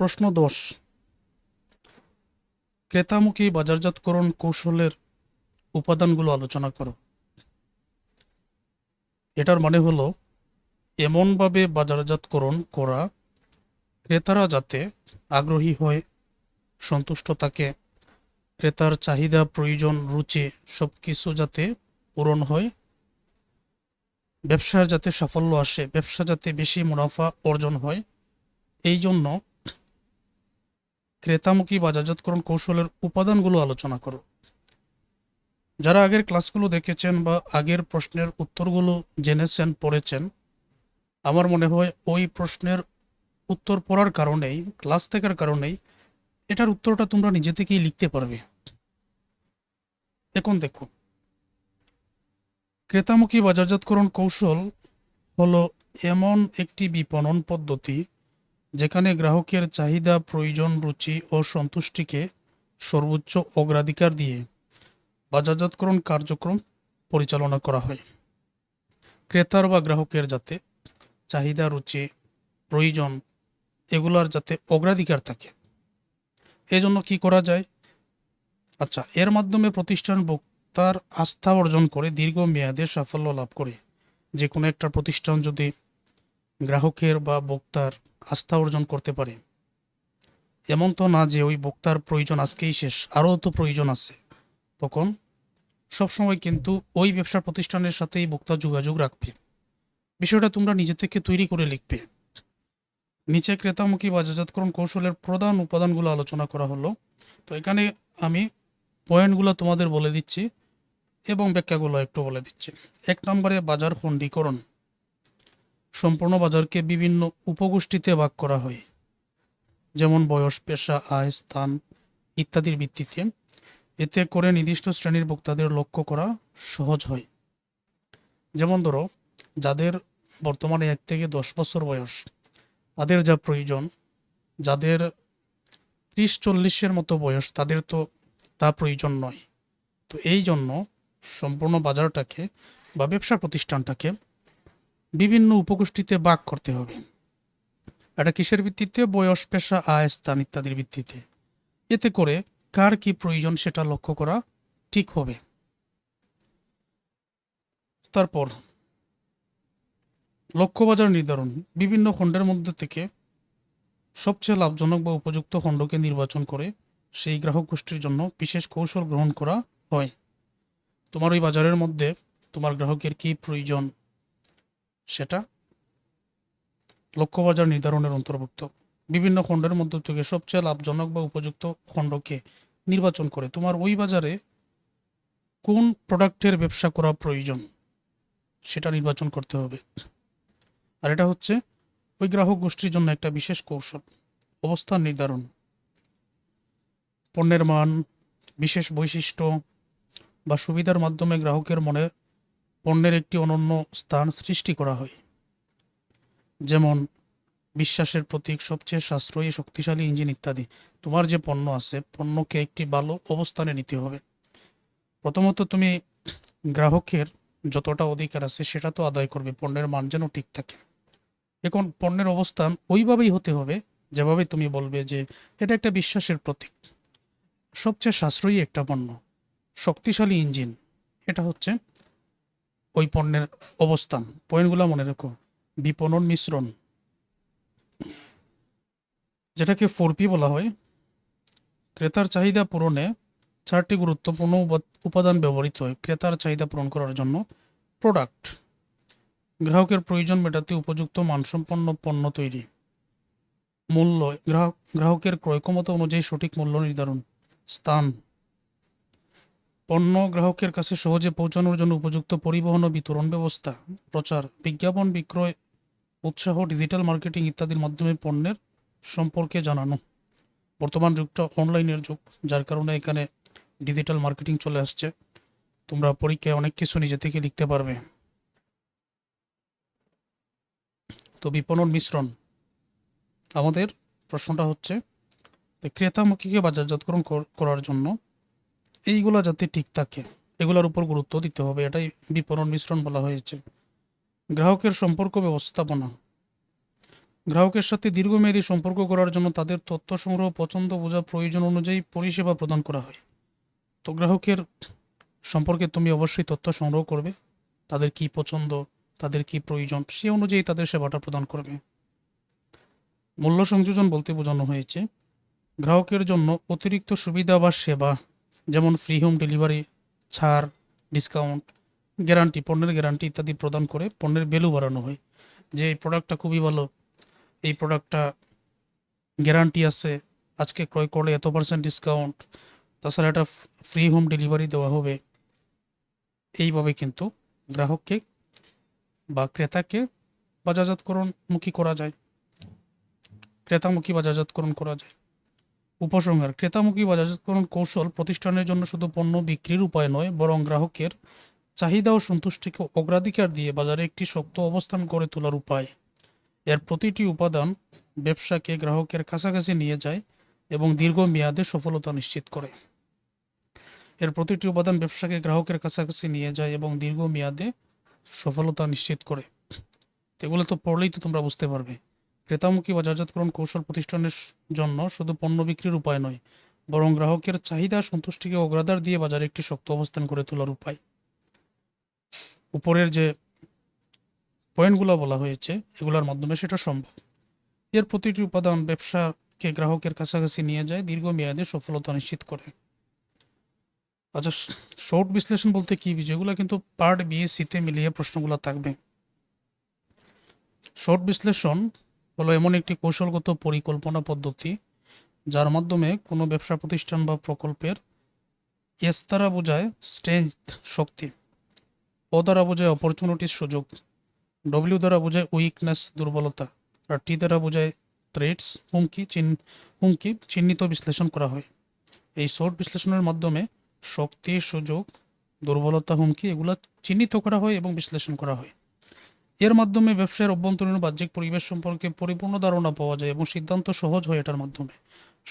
প্রশ্ন দশ ক্রেতামুখী বাজারজাতকরণ কৌশলের উপাদানগুলো আলোচনা করো। এটার মানে হলো, এমনভাবে বাজারজাতকরণ করা, ক্রেতারা যাতে আগ্রহী হয় সন্তুষ্ট থাকে, ক্রেতার চাহিদা, প্রয়োজন, রুচি সব কিছু যাতে পূরণ হয়, ব্যবসার যাতে সাফল্য আসে, ব্যবসা যাতে বেশি মুনাফা অর্জন হয়, এই জন্য ক্রেতামুখী বাজারজাতকরণ কৌশলের উপাদানগুলো আলোচনা করো। যারা আগের ক্লাসগুলো দেখেছেন বা আগের প্রশ্নের উত্তরগুলো জেনেছেন, পড়েছেন, আমার মনে হয় ওই প্রশ্নের উত্তর পড়ার কারণেই, ক্লাস থাকার কারণেই এটার উত্তরটা তোমরা নিজে থেকেই লিখতে পারবে। এখন দেখো, ক্রেতামুখী বাজারজাতকরণ কৌশল হলো এমন একটি বিপণন পদ্ধতি যেখানে গ্রাহকের চাহিদা, প্রয়োজন, রুচি ও সন্তুষ্টিকে সর্বোচ্চ অগ্রাধিকার দিয়ে বাজারজাতকরণ কার্যক্রম পরিচালনা করা হয়। ক্রেতার বা গ্রাহকের যাতে চাহিদা, রুচি, প্রয়োজন এগুলার যাতে অগ্রাধিকার থাকে। এজন্য কি করা যায়? আচ্ছা এর মাধ্যমে প্রতিষ্ঠান ভোক্তার আস্থা অর্জন করে দীর্ঘমেয়াদে সাফল্য লাভ করে। যে কোনো একটা প্রতিষ্ঠান যদি গ্রাহকের বা ভোক্তার আস্থা অর্জন করতে পারে। এমন তো না যে ওই বক্তার প্রয়োজন আজকেই শেষ, আরও তো প্রয়োজন আছে। তখন সবসময় কিন্তু ওই ব্যবসা প্রতিষ্ঠানের সাথেই ভোক্তা যোগাযোগ রাখবে। বিষয়টা তোমরা নিজে থেকে তৈরি করে লিখবে। নিচে ক্রেতামুখী বাজারজাতকরণ কৌশলের প্রধান উপাদানগুলো আলোচনা করা হলো। তো এখানে আমি পয়েন্টগুলো তোমাদের বলে দিচ্ছি এবং ব্যাখ্যাগুলো একটু বলে দিচ্ছি। এক নম্বরে বাজার খণ্ডীকরণ। সম্পূর্ণ বাজারকে বিভিন্ন উপগোষ্ঠীতে ভাগ করা হয়। যেমন বয়স, পেশা, আয়, স্থান ইত্যাদির ভিত্তিতে। এতে করে নির্দিষ্ট শ্রেণির ভোক্তাদের লক্ষ্য করা সহজ হয়। যেমন ধরো, যাদের বর্তমানে এক থেকে দশ বছর বয়স, তাদের যা প্রয়োজন, যাদের ত্রিশ চল্লিশের মতো বয়স, তাদের তো তা প্রয়োজন নয়। তো এই জন্য সম্পূর্ণ বাজারটাকে বা ব্যবসা প্রতিষ্ঠানটাকে বিভিন্ন উপগোষ্ঠীতে ভাগ করতে হবে। এটা কিসের ভিত্তিতে? বয়স, পেশা আয় স্থান ইত্যাদির ভিত্তিতে। এতে করে কার কি প্রয়োজন সেটা লক্ষ্য করা ঠিক হবে। তারপর লক্ষ্য বাজার নির্ধারণ। বিভিন্ন খণ্ডের মধ্যে থেকে সবচেয়ে লাভজনক বা উপযুক্ত খণ্ডকে নির্বাচন করে সেই গ্রাহক গোষ্ঠীর জন্য বিশেষ কৌশল গ্রহণ করা হয়। তোমার ওই বাজারের মধ্যে তোমার গ্রাহকের কি প্রয়োজন সেটা লক্ষ্য বাজার নির্ধারণের অন্তর্ভুক্ত। বিভিন্ন খণ্ডের মধ্য থেকে সবচেয়ে লাভজনক বা উপযুক্ত খণ্ডকে নির্বাচন করে। তোমার ওই বাজারে কোন প্রোডাক্টের ব্যবসা করা প্রয়োজন? সেটা নির্বাচন করতে হবে। আর এটা হচ্ছে ওই গ্রাহক গোষ্ঠীর জন্য একটা বিশেষ কৌশল। অবস্থান নির্ধারণ। পণ্যের মান, বিশেষ বৈশিষ্ট্য বা সুবিধার মাধ্যমে গ্রাহকের মনে পণ্যের একটি অনন্য স্থান সৃষ্টি করা হয়। যেমন, বিশ্বাসের প্রতীক সবচেয়ে সাশ্রয়ী, শক্তিশালী ইঞ্জিন ইত্যাদি। তোমার যে পণ্য আছে, পণ্যকে একটি ভালো অবস্থানে নিতে হবে। প্রথমত তুমি গ্রাহকের যতটা অধিকার আছে, সেটা তো আদায় করবে, পণ্যের মান যেন ঠিক থাকে। এখন, পণ্যের অবস্থান ওইভাবেই হতে হবে, যেভাবে তুমি বলবে যে এটা একটা বিশ্বাসের প্রতীক। সবচেয়ে সাশ্রয়ী একটা পণ্য, শক্তিশালী ইঞ্জিন, এটা হচ্ছে ওই পণ্যের অবস্থান। পয়েন্টগুলো মনে রেখো। বিপণন মিশ্রণ। যেটাকে ফোর পি বলা হয়। ক্রেতার চাহিদা পূরণে চারটি গুরুত্বপূর্ণ উপাদ- উপাদান ব্যবহৃত হয়। ক্রেতার চাহিদা পূরণ করার জন্য প্রোডাক্ট। গ্রাহকের প্রয়োজন মেটাতে উপযুক্ত মানসম্পন্ন পণ্য তৈরি। মূল্য গ্রাহক গ্রাহকের ক্রয় ক্ষমতা অনুযায়ী সঠিক মূল্য নির্ধারণ। স্থান। পণ্য গ্রাহকের কাছে সহজে পৌঁছানোর জন্য উপযুক্ত পরিবহন ও বিতরণ ব্যবস্থা, প্রচার, বিজ্ঞাপন, বিক্রয়, উৎসাহ, ডিজিটাল মার্কেটিং ইত্যাদির মাধ্যমে পণ্যের সম্পর্কে জানানো। বর্তমান যুগটা অনলাইনের যুগ, যার কারণে এখানে ডিজিটাল মার্কেটিং চলে আসছে। তোমরা পরীক্ষায় অনেক কিছু নিজে থেকে লিখতে পারবে। তো বিপণন মিশ্রণ। আমাদের প্রশ্নটা হচ্ছে ক্রেতামুখীকে বাজারজাতকরণ করার জন্য এইগুলা যাতে ঠিক থাকে, এগুলোর উপর গুরুত্ব দিতে হবে, এটাই বিপণন মিশ্রণ বলা হয়েছে। গ্রাহকের সম্পর্ক ব্যবস্থাপনা। গ্রাহকের সাথে দীর্ঘমেয়াদী সম্পর্ক করার জন্য তাদের তথ্য সংগ্রহ, পছন্দ বোঝা প্রয়োজন অনুযায়ী পরিষেবা প্রদান করা হয়। তো গ্রাহকের সম্পর্কে তুমি অবশ্যই তথ্য সংগ্রহ করবে, তাদের কি পছন্দ, তাদের কি প্রয়োজন, সে অনুযায়ী তাদের সেবাটা প্রদান করবে। মূল্য সংযোজন বলতে বোঝানো হয়েছে। গ্রাহকের জন্য অতিরিক্ত সুবিধা বা সেবা যেমন ফ্রি হোম ডেলিভারি ছাড় ডিসকাউন্ট গ্যারান্টি পণ্যের গ্যারান্টি ইত্যাদি প্রদান করে পণ্যের ভ্যালু বাড়ানো হয়। যে এই প্রোডাক্টটা খুবই ভালো, এই প্রোডাক্টটা গ্যারান্টি আছে, আজকে ক্রয় করলে এত পার্সেন্ট ডিসকাউন্ট তাছাড়া একটা ফ্রি হোম ডেলিভারি দেওয়া হবে। এইভাবে কিন্তু গ্রাহককে বা ক্রেতাকে বাজারজাতকরণমুখী করা যায়। ক্রেতামুখী বাজারজাতকরণ করা যায়। উপসংহার। ক্রেতামুখী বাজারজাতকরণ কৌশল প্রতিষ্ঠানের জন্য শুধু পণ্য বিক্রির উপায় নয়, বরং গ্রাহকের চাহিদা ও সন্তুষ্টিকে অগ্রাধিকার দিয়ে বাজারে একটি শক্ত অবস্থান গড়ে তোলার উপায়। এর প্রতিটি উপাদান ব্যবসাকে গ্রাহকের কাছাকাছি নিয়ে যায় এবং দীর্ঘমেয়াদে সফলতা নিশ্চিত করে। এর প্রতিটি উপাদান ব্যবসাকে গ্রাহকের কাছাকাছি নিয়ে যায় এবং দীর্ঘমেয়াদে সফলতা নিশ্চিত করে। এগুলো তো পড়লেই তো তোমরা বুঝতে পারবে। ক্রেতামুখী বাজারজাতকরণ কৌশল প্রতিষ্ঠানের জন্য শুধু পণ্য বিক্রির উপায় নয়, বরং গ্রাহকের চাহিদা, সন্তুষ্টিকে অগ্রাধার দিয়ে বাজারে একটি শক্ত অবস্থান করে তোলার উপায়। উপরের যে পয়েন্টগুলো বলা হয়েছে, এগুলোর মাধ্যমে সেটা সম্ভব। এর প্রতিটি উপাদান ব্যবসাকে গ্রাহকের কাছাকাছি নিয়ে যায়, দীর্ঘমেয়াদে সফলতা নিশ্চিত করে। আচ্ছা শর্ট বিশ্লেষণ বলতে কি যেগুলো কিন্তু পার্ট বিএসসিতে মিলিয়ে প্রশ্নগুলো থাকবে। শর্ট বিশ্লেষণ হলো এমন একটি কৌশলগত পরিকল্পনা পদ্ধতি, যার মাধ্যমে কোনো ব্যবসা প্রতিষ্ঠান বা প্রকল্পের এস দ্বারা বোঝায় স্ট্রেংথ শক্তি। ও দ্বারা বোঝায় অপরচুনিটির সুযোগ। ডব্লিউ দ্বারা বোঝায় উইকনেস দুর্বলতা। আর টি দ্বারা বোঝায় থ্রেটস হুমকি, চিহ্ন, হুমকি চিহ্নিত বিশ্লেষণ করা হয়। এই শর্ট বিশ্লেষণের মাধ্যমে শক্তি, সুযোগ, দুর্বলতা, হুমকি এগুলো চিহ্নিত করা হয় এবং বিশ্লেষণ করা হয়। এর মাধ্যমে ব্যবসায়ের অভ্যন্তরীণ বাহ্যিক পরিবেশ সম্পর্কে পরিপূর্ণ ধারণা পাওয়া যায় এবং সিদ্ধান্ত সহজ হয় এটার মাধ্যমে।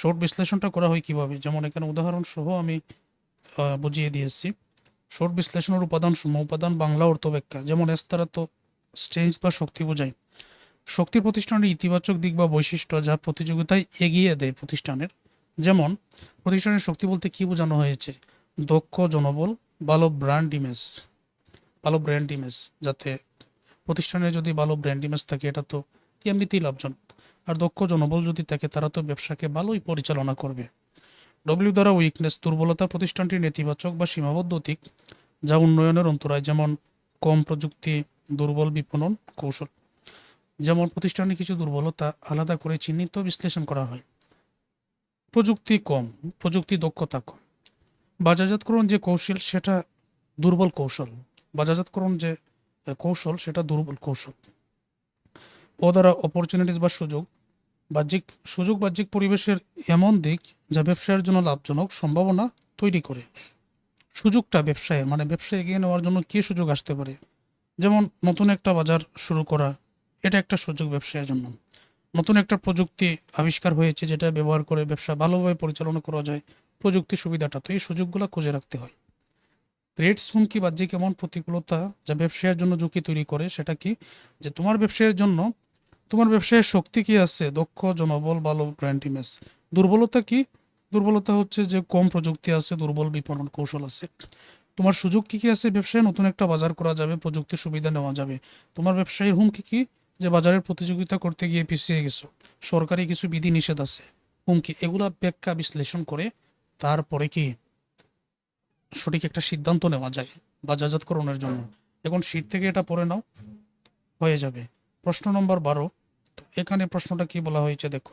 শর্ট বিশ্লেষণটা করা হয় কীভাবে? যেমন এখানে উদাহরণ সহ আমি বুঝিয়ে দিয়েছি শর্ট বিশ্লেষণের উপাদান সমূহ, উপাদান বাংলা অর্থ ব্যাখ্যা। যেমন এস তারা তো স্ট্রেঞ্জ বা শক্তি বোঝায়। শক্তি প্রতিষ্ঠানের ইতিবাচক দিক বা বৈশিষ্ট্য যা প্রতিযোগিতায় এগিয়ে দেয় প্রতিষ্ঠানের। যেমন, প্রতিষ্ঠানের শক্তি বলতে কি বোঝানো হয়েছে? দক্ষ, জনবল, ভালো ব্র্যান্ড ইমেজ। ভালো ব্র্যান্ড ইমেজ, যাতে প্রতিষ্ঠানের যদি ভালো ব্র্যান্ড ইমেজ থাকে, এটা তো এমনিতেই লাভজনক। আর দক্ষ জনবল যদি থাকে, তারা তো ব্যবসাকে ভালোই পরিচালনা করবে। ডব্লিউ দ্বারা উইকনেস দুর্বলতা প্রতিষ্ঠানটির নেতিবাচক বা সীমাবদ্ধ দিক যা উন্নয়নের অন্তরায় যেমন কম প্রযুক্তি, দুর্বল বিপণন, কৌশল। যেমন প্রতিষ্ঠানের কিছু দুর্বলতা আলাদা করে চিহ্নিত বিশ্লেষণ করা হয়। প্রযুক্তি কম, প্রযুক্তি দক্ষতা কম। বাজারজাতকরণ যে কৌশল, সেটা দুর্বল কৌশল। বাজারজাতকরণ যে কৌশল, সেটা দুর্বল কৌশল। ও দ্বারা অপরচুনিটিস বা সুযোগ, বাহ্যিক সুযোগ বাহ্যিক পরিবেশের এমন দিক যা ব্যবসায়ের জন্য লাভজনক সম্ভাবনা তৈরি করে। সুযোগটা ব্যবসায় মানে ব্যবসা এগিয়ে নেওয়ার জন্য কী সুযোগ আসতে পারে? যেমন নতুন একটা বাজার শুরু করা, এটা একটা সুযোগ ব্যবসায়ের জন্য। নতুন একটা প্রযুক্তি আবিষ্কার হয়েছে যেটা ব্যবহার করে ব্যবসা ভালোভাবে পরিচালনা করা যায়, প্রযুক্তি সুবিধাটা, তো এই সুযোগগুলো খুঁজে রাখতে হয়। রেটস হুমকি বাহ্যিক এমন প্রতিকূলতা যা ব্যবসায়ের জন্য ঝুঁকি তৈরি করে? সেটা কি? যে তোমার ব্যবসায়ের জন্য, তোমার ব্যবসায়ের শক্তি কি আছে? দক্ষ, জনবল, ভালো ব্র্যান্ড ইমেজ দুর্বলতা কি? দুর্বলতা হচ্ছে যে কম প্রযুক্তি আছে, দুর্বল বিপণন কৌশল আছে। তোমার সুযোগ কি কি আছে ব্যবসায়? নতুন একটা বাজার করা যাবে, প্রযুক্তির সুবিধা নেওয়া যাবে। তোমার ব্যবসায়ীর হুমকি কি? যে বাজারের প্রতিযোগিতা করতে গিয়ে পিছিয়ে গেছো। সরকারি কিছু বিধি নিষেধ আছে। হুমকি, এগুলা ব্যাখ্যা বিশ্লেষণ করে তারপরে কি? সঠিক একটা সিদ্ধান্ত নেওয়া যায় বাজারজাতকরণের জন্য। এখন শীত থেকে এটা পড়ে নাও, হয়ে যাবে। প্রশ্ন নম্বর বারো, তো এখানে প্রশ্নটা কি বলা হয়েছে দেখো।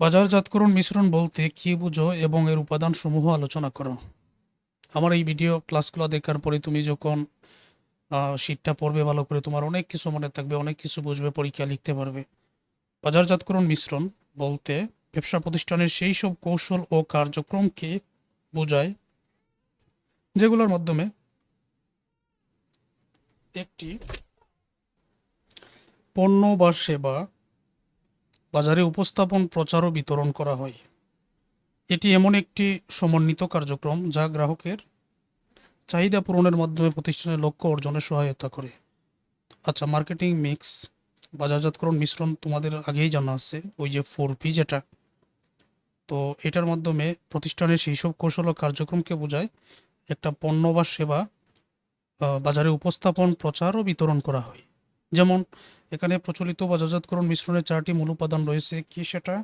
বাজারজাতকরণ মিশ্রণ বলতে কি বুঝো এবং এর উপাদান সমূহ আলোচনা করো। আমার এই ভিডিও ক্লাসগুলো দেখার পরে তুমি যখন শীতটা পড়বে ভালো করে তোমার অনেক কিছু মনে থাকবে, অনেক কিছু বুঝবে, পরীক্ষা লিখতে পারবে। বাজারজাতকরণ মিশ্রণ বলতে ব্যবসা প্রতিষ্ঠানের সেই সব কৌশল ও কার্যক্রমকে বোঝায় যেগুলোর মাধ্যমে একটি পণ্য বা সেবা বাজারে উপস্থাপন, প্রচার ও বিতরণ করা হয়। এটি এমন একটি সমন্বিত কার্যক্রম যা গ্রাহকের চাহিদা পূরণের মাধ্যমে প্রতিষ্ঠানের লক্ষ্য অর্জনে সহায়তা করে। আচ্ছা মার্কেটিং, মিক্স, বাজারজাতকরণ মিশ্রণ তোমাদের আগেই জানা আছে, ওই যে ফোর পি যেটা। তো এটার মাধ্যমে প্রতিষ্ঠানের সেই সব কৌশল ও কার্যক্রমকে বোঝায় একটা পণ্য বা সেবা বাজারে উপস্থাপন, প্রচার ও বিতরণ করা হয়। যেমন, এখানে প্রচলিত বাজারজাতকরণ মিশ্রণের চারটি মূল উপাদান রয়েছে। কি সেটা?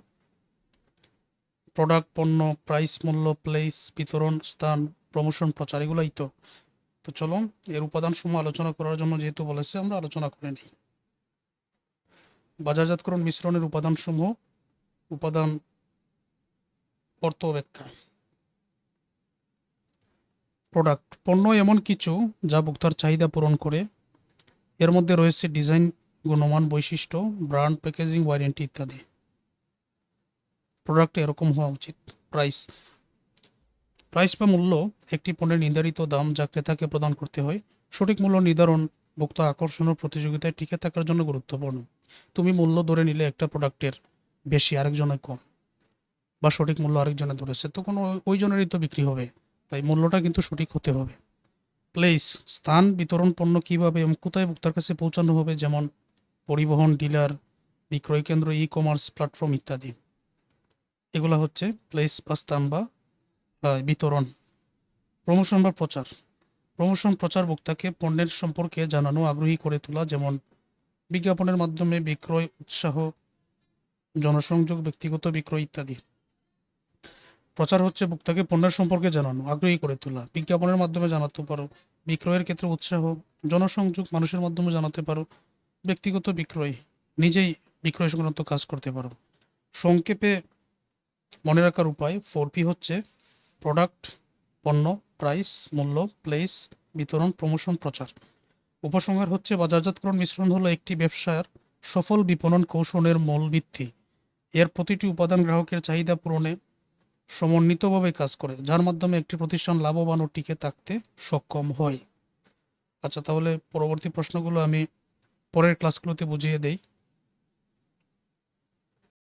প্রোডাক্ট পণ্য প্রাইস মূল্য প্লেস বিতরণ, স্থান প্রমোশন প্রচার এগুলোই তো। তো চলো, এর উপাদান সমূহ আলোচনা করার জন্য যেহেতু বলেছে, আমরা আলোচনা করে নিই। বাজারজাতকরণ মিশ্রণের উপাদান সমূহ উপাদান অর্থ ব্যাখ্যা প্রোডাক্ট পণ্য এমন কিছু যা ভোক্তার চাহিদা পূরণ করে। এর মধ্যে রয়েছে ডিজাইন গুণমান বৈশিষ্ট্য ব্র্যান্ড প্যাকেজিং ওয়ারেন্টি ইত্যাদি। প্রোডাক্ট এরকম হওয়া উচিত। প্রাইস প্রাইস বা মূল্য একটি পণ্যের নির্ধারিত দাম যা ক্রেতাকে প্রদান করতে হয়। সঠিক মূল্য নির্ধারণ, ভোক্তা আকর্ষণ ও প্রতিযোগিতায় টিকে থাকার জন্য গুরুত্বপূর্ণ। তুমি মূল্য ধরে নিলে একটা প্রোডাক্টের বেশি, আরেকজনের কম। বা সঠিক মূল্য আরেকজনে ধরেছে। তখন ওই- ওই জনেরই তো বিক্রি হবে। তাই মূল্যটা কিন্তু সঠিক হতে হবে। প্লেস স্থান, বিতরণ পণ্য কীভাবে এবং কোথায় ভোক্তার কাছে পৌঁছানো হবে, যেমন পরিবহন, ডিলার, বিক্রয় কেন্দ্র ই কমার্স প্ল্যাটফর্ম ইত্যাদি। এগুলো হচ্ছে প্লেস বা স্থান বা বিতরণ। প্রমোশন বা প্রচার। প্রমোশন প্রচার ভোক্তাকে পণ্যের সম্পর্কে জানানো, আগ্রহী করে তোলা, যেমন বিজ্ঞাপনের মাধ্যমে বিক্রয়, উৎসাহ, জনসংযোগ, ব্যক্তিগত বিক্রয় ইত্যাদি। প্রচার হচ্ছে ভোক্তাকে পণ্যের সম্পর্কে জানানো, আগ্রহী করে তোলা, বিজ্ঞাপনের মাধ্যমে জানাতে পারো, বিক্রয়ের ক্ষেত্রে উৎসাহ, জনসংযোগ মানুষের মাধ্যমে জানাতে পারো, ব্যক্তিগত বিক্রয়, নিজেই বিক্রয় সংক্রান্ত কাজ করতে পারো। সংক্ষেপে মনে রাখার উপায় ফোর পি হচ্ছে প্রোডাক্ট পণ্য প্রাইস মূল্য প্লেস বিতরণ প্রমোশন প্রচার। উপসংহার হচ্ছে বাজারজাতকরণ মিশ্রণ হলো একটি ব্যবসার সফল বিপণন কৌশলের মূল ভিত্তি। এর প্রতিটি উপাদান গ্রাহকের চাহিদা পূরণে সমন্বিতভাবে কাজ করে, যার মাধ্যমে একটি প্রতিষ্ঠান লাভবান ও টিকে থাকতে সক্ষম হয়। আচ্ছা তাহলে পরবর্তী প্রশ্নগুলো আমি পরের ক্লাসগুলোতে বুঝিয়ে দেই।